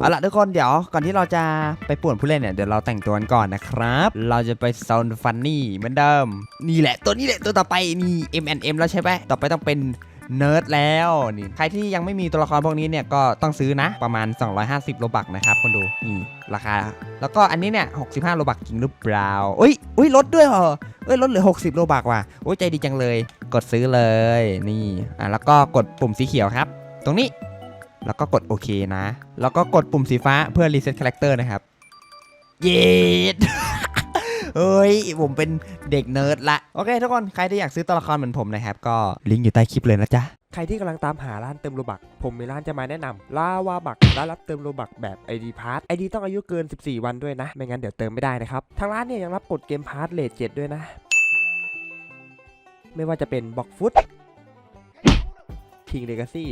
เอาละทุกคนเดี๋ยวก่อนที่เราจะไปป่วนผู้เล่นเนี่ยเดี๋ยวเราแต่งตัวกันก่อนนะครับ เราจะไปโซนฟันนี่เหมือนเดิม นี่แหละตัวนี้แหละตัวต่อไปนี่ M M แล้วใช่ไหมต่อไปต้องเป็นเนิร์ดแล้วนี่ใครที่ยังไม่มีตัวละครพวกนี้เนี่ยก็ต้องซื้อนะประมาณ 250 โลบักนะครับคนดูนี่ราคา แล้วก็อันนี้เนี่ย 65 โลบักจริงหรือเปล่าอุ้ยอุ้ยลดด้วยเหรอเอ้ยลดเหลือ 60 โลบักว่ะโอ้ยใจดีจังเลย กดซื้อเลยนี่อะแล้วก็กดปุ่มสีเขียวครับ ตรงนี้ แล้วก็กดโอเคนะ แล้วก็กดปุ่มสีฟ้าเพื่อรีเซ็ตคาแรคเตอร์นะครับ เย็ดเฮ้ย ผมเป็นเด็กเนิร์ดละ โอเค ทุกคนใครที่อยากซื้อตัวละครเหมือนผมนะครับ ก็ลิงก์อยู่ใต้คลิปเลยนะจ๊ะ ใครที่กำลังตามหาร้านเติมโลบัก ผมมีร้านจะมาแนะนำลาวาบักร้านรับเติมโลบักแบบ ID p a s s ID ต้องอายุเกิน 14 วันด้วยนะ ไม่งั้นเดี๋ยวเติมไม่ได้นะครับ ทางร้านเนี่ยยังรับกดเกมพาร์ทเลทเจ็ดด้วยนะ ไม่ว่าจะเป็นบ็อกฟุตคิงเลกาซี่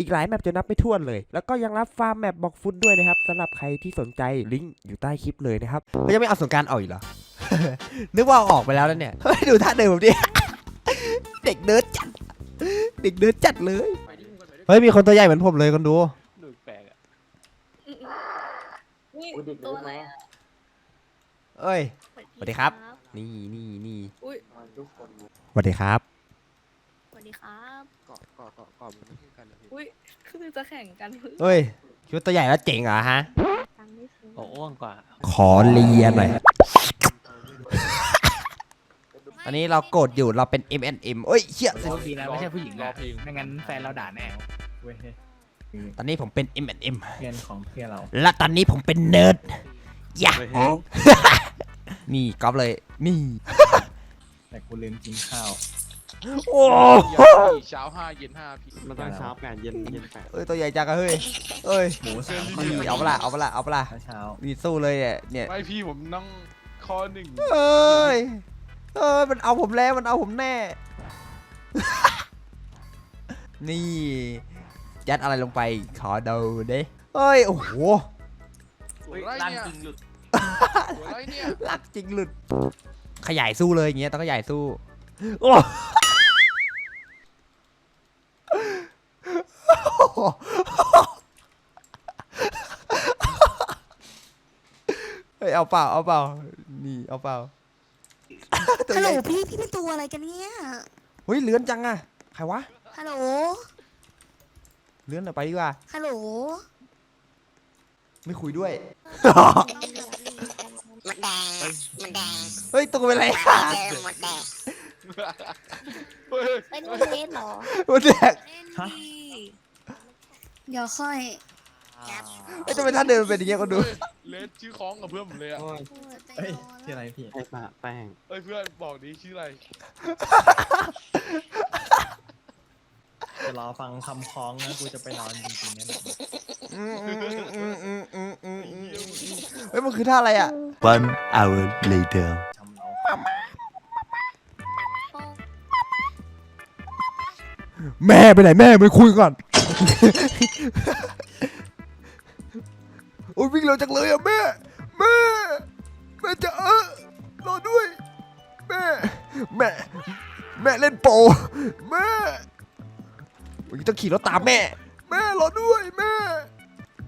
อีกหลายแมปจะนับไม่ถ้วนเลย แล้วก็ยังรับฟาร์มแมปบ็อกฟุตด้วยนะครับสำหรับใครที่สนใจลิงก์อยู่ใต้คลิปเลยนะครับก็ยังไม่เอาสงกรารออกอีกเหรอ นึกว่าเอาออกไปแล้วแล้วเนี่ยเฮ้ยดูท่าเดินผมดิ เด็กเนิร์ดจัด เด็กเนิร์ดจัดเลย เฮ้ย มีคนตัวใหญ่เหมือนผมเลยคนดูดูแปลกอะนี่ตัวอะไรอะเอ้ย สวัสดีครับ นี่นี่นี่อุ้ยสวัสดีครับส วัสดีครับ เกาะเกาะเกาะเกาะมันไม่ใช่กันนะพี่อุ้ยคือจะแข่งกันเพิ่งเฮ้ยคิดว่าตัวใหญ่แล้วเจ๋งเหรอฮะ ตังค์ไม่ซื้อเกาะอ้วนกว่า ขอเลียหน่อยตอนนี้เราโกรธอยู่เราเป็น M N M เอ้ยเชี่ยโชคดีนะไม่ใช่ผู้หญิงรอนะเพลงไม่งั้นแฟนเราด่าแน่เว้ยตอนนี้ผมเป็น M N M เพื่อนของเพื่อนเรา และตอนนี้ผมเป็นเนิร์ดอย่านี่ก๊อปเลย นี่ แต่กูลืมกินข้าว โอ้เช้าห้าเย็นห้าพี่มันต้องเช้าแปดเย็นเย็นแปดเอ้ยตัวใหญ่จังอะเฮ้ยเอ้ยหมูสามนี่เอาเปะล่าเอาเปะล่าเอาเปะล่าเช้านี่สู้เลยเนี่ยเนี่ยไม่พี่ผมนั่งข้อหนึ่งเอ้ยเอ้ยมันเอาผมแล้วมันเอาผมแน่ นี่ยัดอะไรลงไปขอดูเด้เอ้ยโอ้โหหัวไรเนี่ยหัวไรเนี่ยลักจริงหลุดขยายสู้เลยอย่างเงี้ยต้องขยายสู้โอ้ เฮ้ยเอาเปล่าเอาเปล่านี่เอาเปล่าตัวฮัลใหโหลญ่พี่พี่เป็นตัวอะไรกันเนี่ยเฮ้ยเลื้อนจังอะใครวะฮัลโหลเลื้อนหน่อยไปดีกว่า ฮัลโหลไม่คุยด้วยหมดแดงหมดแดงเฮ้ยตัวเป็นไรเจอหมดแดงเฮ้ยไปนู่นเล่นเหรอ มันแดก เดี๋ยวค่อยไอ้ยทำไมท่านเดินเป็นอย่างเงี้ยคนดู เลสชื่อคล้องกับเพื่อนผมเลยอะโอ้ยเฮ้ยชื่ออะไรพี่ไอ้ปะแป้งเอ้ยเพื่อนบอกดีชื่ออะไรจะรอฟังคำคล้องนะกูจะไปนอนจริงๆนะเนี่ยอืมอืมอืมอืมอืมอืมอืมอืมเฮ้ยมันคือท่าอะไรอะ One hour later. ทำเราแม่ไปไหนแม่ไปคุยก่อน โอ้ยวิ่งเร็วจังเลยอะแม่แม่แม่จะเออรอด้วย แม่แม่แม่เล่นโปแม่วันนี้ต้องขี่รถตามแม่ แม่รอด้วยแม่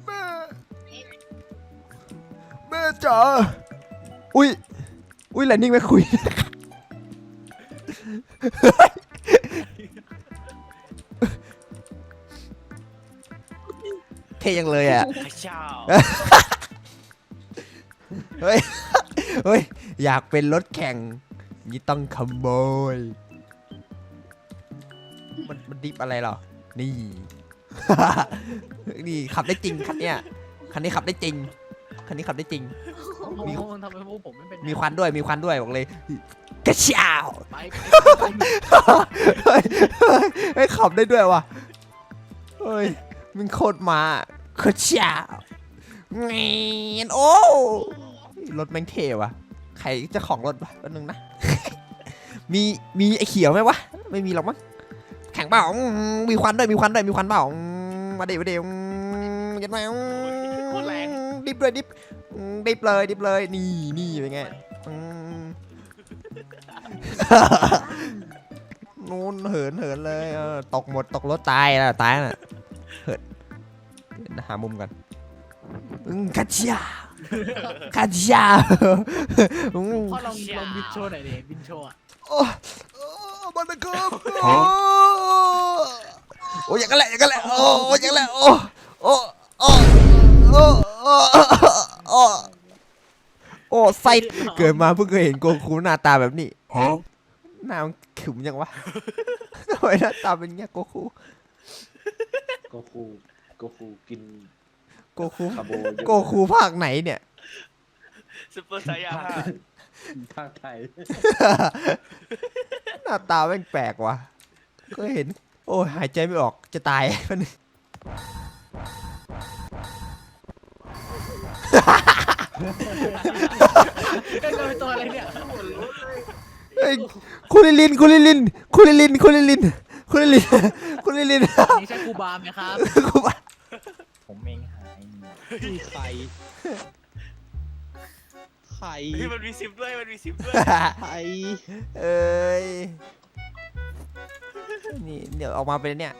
แม่ แม่จ๋าอุ้ยอุ้ยแลนนิ่งไม่คุย เท่ยังเลยอะเช้าเฮ้ย เฮ้ย อยากเป็นรถแข่งนี่ต้องขโมย มันมันดิฟอะไรเหรอ นี่ นี่ขับได้จริงคันเนี้ย คันนี้ขับได้จริง คันนี้ขับได้จริงมีมีคนทำไมพวกผมไม่เป็นมีควันด้วย มีควันด้วยบอกเลยกระเช้าไปเฮ้ยเฮ้ยเฮ้ยขับได้ด้วยว่ะเฮ้ย มันโคตรมาขเช้าเงียนโอ้รถแม่งเทว่ะใครจะของรถวะแป๊บนึงนะ มีมีไอ้เขียวไหมวะ ไม่มีหรอกมั้งแข่งเปล่ามีควันด้วยมีควันด้วยมีควันเปล่ามาเดี๋ยวมาเดี๋ยวยันมาอืมโคตรแรงดิบเลยดิบดิบเลยดิบเลยนี่นี่เป็นไงนู้นเหินเหินเลยตกหมดตกรถตายแล้วตายน่ะ หินเดี๋ยวหามุมก่อนอืมกัจจากัจจาอืมพ่อลองลองบินโชว์หน่อยดิบินโชว์อะโอ้โอ้มันนะครับโอ้โอ้อย่างนั้นแหละอย่างนั้นแหละโอ้โอ้อย่างนั้นแหละโอ้โอ้โอ้โอ้โอ้โอ้โอ้ไซส์เกิดมาเพิ่งเคยเห็นโกคูหน้าตาแบบนี้หน้ามันขึมยังวะทำไมหน้าตาเป็นเงี้ยโกคูโกคูโกคูกินโกคูคาร์โบเยอะโกคูภาคไหนเนี่ย ซุปเปอร์ไซยาภาคไทย หน้าตาแม่งแปลกว่ะก็เห็น โอ้ยหายใจไม่ออกจะตาย มันงเอ้ยเราเป็นตัวอะไรเนี่ยเฮ้ยคุณลิลินคุณลิลินคุณลิลินคุณลิลิน คุณลิลินคุณลิลินนี่ใช่ครูบาไหมครับกูว่าผมเองหายไข่ไข่เฮ้ยมันมีซิปด้วยมันมีซิปด้วยไข่เอ้ยนี่เดี๋ยวออกมาเป็นเนี่ย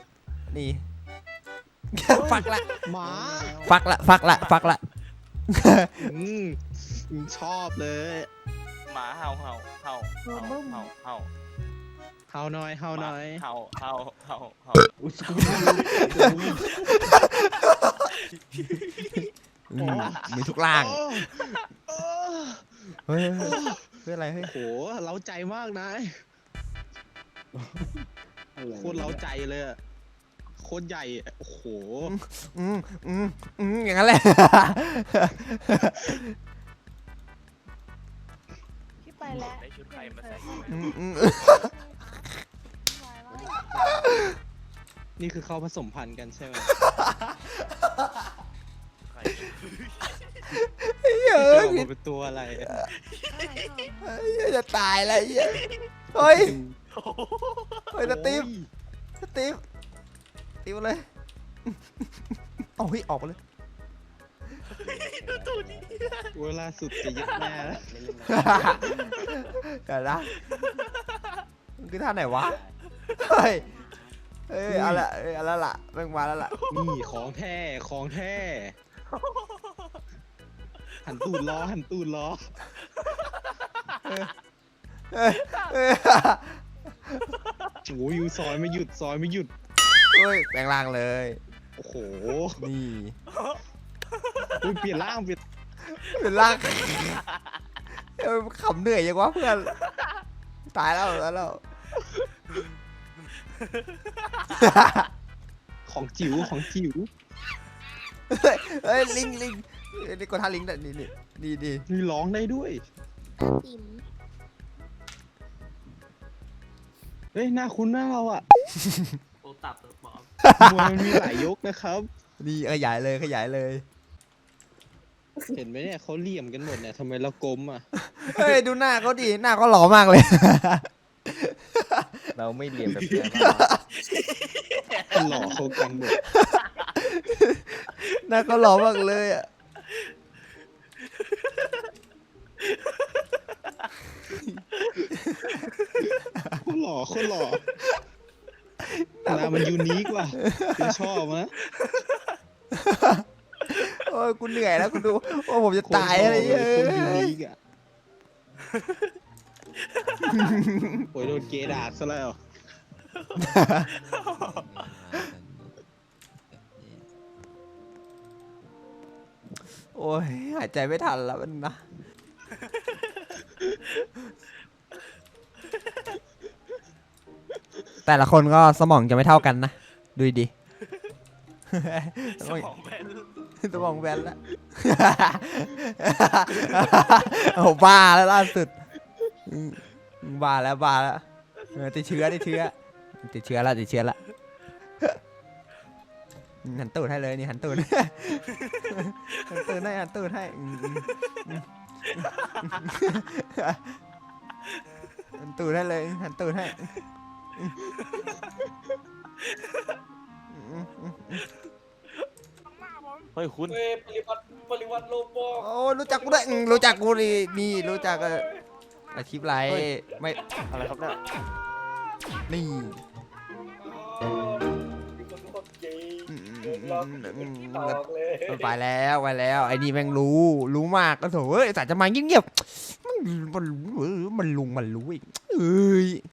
นี่ ฟักละ หมาฟักละ ฟักละ ฟักละ อืมชอบเลย หมาเห่าเห่าเห่าเห่าเห่าเห่า เฮาหน่อยเฮาหน่อยเห่าเห่าเห่าเห่าอุ้ยสกูอืมมีทุกล่าง โอ้เฮ้ยเฮ้ยเฮ้ยอะไรเฮ้ย โหเล้าใจมากนายโคตรเล้าใจเลยอะโคตรใหญ่อะโอ้โหอืมอืมอืมอย่างนั้นแหละ พี่ไปแล้วได้ชุดใครมาใส่ อืมอืม นี่คือเขาผสมพันธุ์กันใช่ไหมใครเฮ้ยจะออกมาเป็นตัวอะไรเฮ้ยจะตายแล้วเฮ้ยเฮ้ยเฮ้ยสตีฟสตีฟสตีฟมาเลยเอาเฮ้ยออกมาเลยเวลาสุดจะยึดแม่แล้วเดี๋ยวนะมันคือท่าไหนวะเฮ้ย เฮ้ยเอาละเอ้ยเอาละละแม่งมาแล้วล่ะนี่ของแท้ของแท้หันตูดล้อหันตูดล้อเอ้ยเอ้ยโอ้ยยูซอยไม่หยุดซอยไม่หยุดเฮ้ยแปลงร่างเลย โอ้โหนี่อุ้ยเปลี่ยนร่างเปลี่ยนเป็นร่างเอ้ยขำเหนื่อยยังวะเพื่อน ตายแล้วตายแล้ว ของจิ๋วของจิ๋วเฮ้ยเฮ้ยลิงลิงเอ้ยนี่กดท่าลิงแต่นี่นี่นี่นี่มีร้องได้ด้วย อิ่มเฮ้ยหน้าคุ้นหน้าเราอะโอตับตัวปลอมมวยมันมีหลายยกนะครับ นี่ขยายเลยขยายเลยเห็นไหมเนี่ยเขาเหลี่ยมกันหมดเนี่ยทำไมเรากลมอะ เฮ้ยดูหน้าเขาดิหน้าเขาหล่อมากเลย เราไม่เรียนแบบแกหล่อเขากันหมดหน้าเขาหล่อมากเลยอะโคตรหล่อโคตรหล่อหน้ามันยูนิคว่ะคุณชอบนะโอ้ยกูเหนื่อยแล้วกูดูโอ้ผมจะตายโคอะไรตรหล่เงี้อยเลยโคตรยูนิคอะ โอ้ยโดนเกย์ด่าซะแล้ว โอ้ยหายใจไม่ทันแล้วมันนะ แต่ละคนก็สมองจะไม่เท่ากันนะ ดูดิสมองแบนสมองแบนแล้ว โอ้โหบ้าแล้วล่าสุดอืม บ้าแล้วบ้าแล้วเออติดเชื้อติดเชื้อติดเชื้อแล้วติดเชื้อแล้วหันตูดให้เลยนี่หันตูด หันตูดให้หันตูดให้อืมอืมอืมหันตูดให้เลยหันตูดให้อืมอืมอืมเฮ้ยคุณปริวัติปริวัติโลโบ โอ้รู้จักกูด้วยอืมรู้จักกูนี่นี่รู้จักเออ อาชีพไรไม่อะไรครับเนี่ยนี่มีคนคนเกย์อืมอืมอืมมันไปแล้วไปแล้ว ไอ้นี่แม่งรู้ รู้มากก็โถเอ้ยแต่จะมาเงียบๆมันมันมันลุงมันรู้อีกเอ้ย